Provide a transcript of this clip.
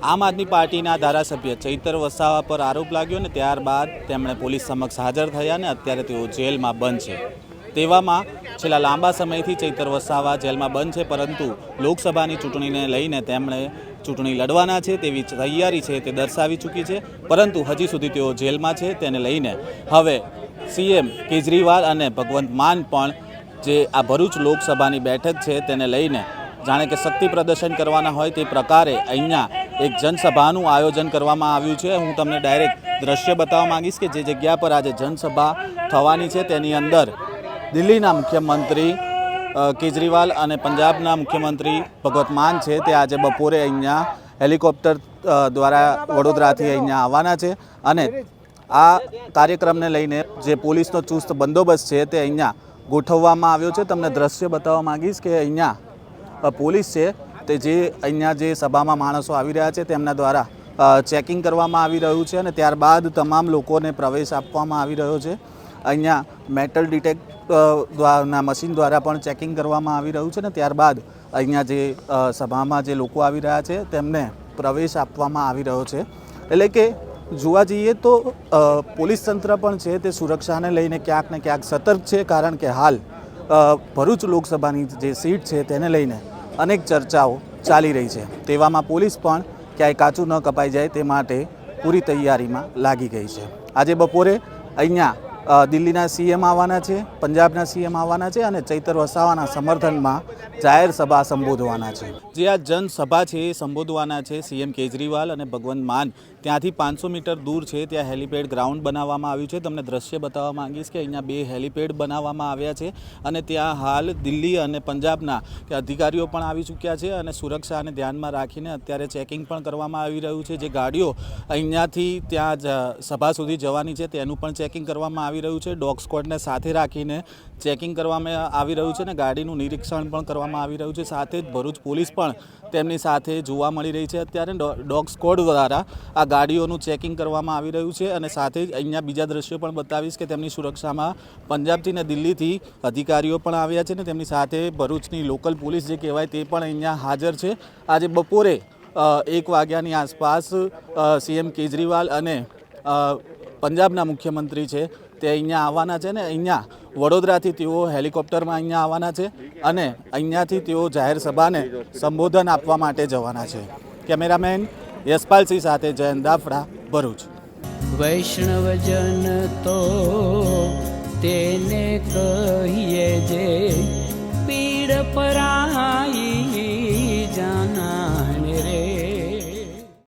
આમ આદમી પાર્ટીના ધારાસભ્ય ચૈતર વસાવા પર આરોપ લાગ્યો ને ત્યારબાદ તેમણે પોલીસ સમક્ષ હાજર થયા ને અત્યારે તેઓ જેલમાં બંધ છે. તેવામાં છેલ્લા લાંબા સમયથી ચૈતર વસાવા જેલમાં બંધ છે, પરંતુ લોકસભાની ચૂંટણીને લઈને તેમણે ચૂંટણી લડવાના છે તેવી તૈયારી છે તે દર્શાવી ચૂકી છે, પરંતુ હજી સુધી તેઓ જેલમાં છે તેને લઈને. હવે સીએમ કેજરીવાલ અને ભગવંત માન પણ જે આ ભરૂચ લોકસભાની બેઠક છે તેને લઈને જાણે કે શક્તિ પ્રદર્શન કરવાના હોય તે પ્રકારે અહીંયા એક જનસભાનું આયોજન કરવામાં આવ્યું છે. હું તમને ડાયરેક્ટ દ્રશ્ય બતાવવા માંગીશ કે જે જગ્યા પર આજે જનસભા થવાની છે, તેની અંદર દિલ્હીના મુખ્યમંત્રી કેજરીવાલ અને પંજાબના મુખ્યમંત્રી ભગવત માન છે. તે આજે બપોરે અહીંયા હેલિકોપ્ટર દ્વારા વડોદરાથી અહીંયા આવવાના છે અને આ કાર્યક્રમને લઈને જે પોલીસનો ચુસ્ત બંદોબસ્ત છે, તે અહીંયા ગોઠવવામાં આવ્યો છે. તમને દ્રશ્ય બતાવવા માંગીશ કે અહીંયા પોલીસ છે. તે જે અહીંયા જે સભામાં માણસો આવી રહ્યા છે તેમના દ્વારા ચેકિંગ કરવામાં આવી રહ્યું છે અને ત્યારબાદ તમામ લોકોને પ્રવેશ આપવામાં આવી રહ્યો છે. અહીંયા મેટલ ડિટેક્ટ ના મશીન દ્વારા પણ ચેકિંગ કરવામાં આવી રહ્યું છે ને ત્યારબાદ અહીંયા જે સભામાં જે લોકો આવી રહ્યા છે તેમને પ્રવેશ આપવામાં આવી રહ્યો છે. એટલે કે જોવા જઈએ તો પોલીસ તંત્ર પણ છે તે સુરક્ષાને લઈને ક્યાંક ને ક્યાંક સતર્ક છે કારણ કે હાલ ભરૂચ લોકસભાની જે સીટ છે તેને લઈને અનેક ચર્ચાઓ ચાલી રહી છે. તેવામાં પોલીસ પણ ક્યાંય કાચું ન કપાઈ જાય તે માટે પૂરી તૈયારીમાં લાગી ગઈ છે. આજે બપોરે અહીંયા દિલ્હીના સીએમ આવવાના છે, પંજાબના સીએમ આવવાના છે અને ચૈતર વસાવાના સમર્થનમાં જાહેર સભા સંબોધવાના છે. જે આ જનસભા છે એ સંબોધવાના છે સીએમ કેજરીવાલ અને ભગવંત માન. ત્યાંથી પાંચસો મીટર દૂર છે, ત્યાં હેલિપેડ ગ્રાઉન્ડ બનાવવામાં આવ્યું છે. તમને દ્રશ્ય બતાવવા માંગીશ કે અહીંયા બે હેલિપેડ બનાવવામાં આવ્યા છે અને ત્યાં હાલ દિલ્હી અને પંજાબના અધિકારીઓ પણ આવી ચૂક્યા છે અને સુરક્ષાને ધ્યાનમાં રાખીને અત્યારે ચેકિંગ પણ કરવામાં આવી રહ્યું છે. જે ગાડીઓ અહીંયાથી ત્યાં સભા સુધી જવાની છે, તેનું પણ ચેકિંગ કરવામાં આવી રહ્યું છે. ડોગ સ્ક્વોડને સાથે રાખીને ચેકિંગ કરવામાં આવી રહ્યું છે અને ગાડીનું નિરીક્ષણ પણ કરવામાં આવી રહ્યું છે. સાથે જ ભરૂચ પોલીસ પણ તેમની સાથે જોવા મળી રહી છે. અત્યારે ડોગ સ્કોડ દ્વારા આ ગાડીઓનું ચેકિંગ કરવામાં આવી રહ્યું છે અને સાથે જ અહીંયા બીજા દ્રશ્યો પણ બતાવીશ કે તેમની સુરક્ષામાં પંજાબથી ને દિલ્હીથી અધિકારીઓ પણ આવ્યા છે ને તેમની સાથે ભરૂચની લોકલ પોલીસ જે કહેવાય તે પણ અહીંયા હાજર છે. આજે બપોરે એક વાગ્યાની આસપાસ સીએમ કેજરીવાલ અને પંજાબના મુખ્યમંત્રી છે તે અહીંયા આવવાના છે ને અહીંયા વડોદરાથી તેઓ હેલિકોપ્ટરમાં અહીંયા આવવાના છે અને અહીંયાથી તેઓ જાહેર સભાને સંબોધન આપવા માટે જવાના છે. કેમેરામેન યશપાલસિંહ સાથે જયંત દાફડા, ભરૂચ. વૈષ્ણવજન તો તેને કહીએ જે પીડ પરાઈ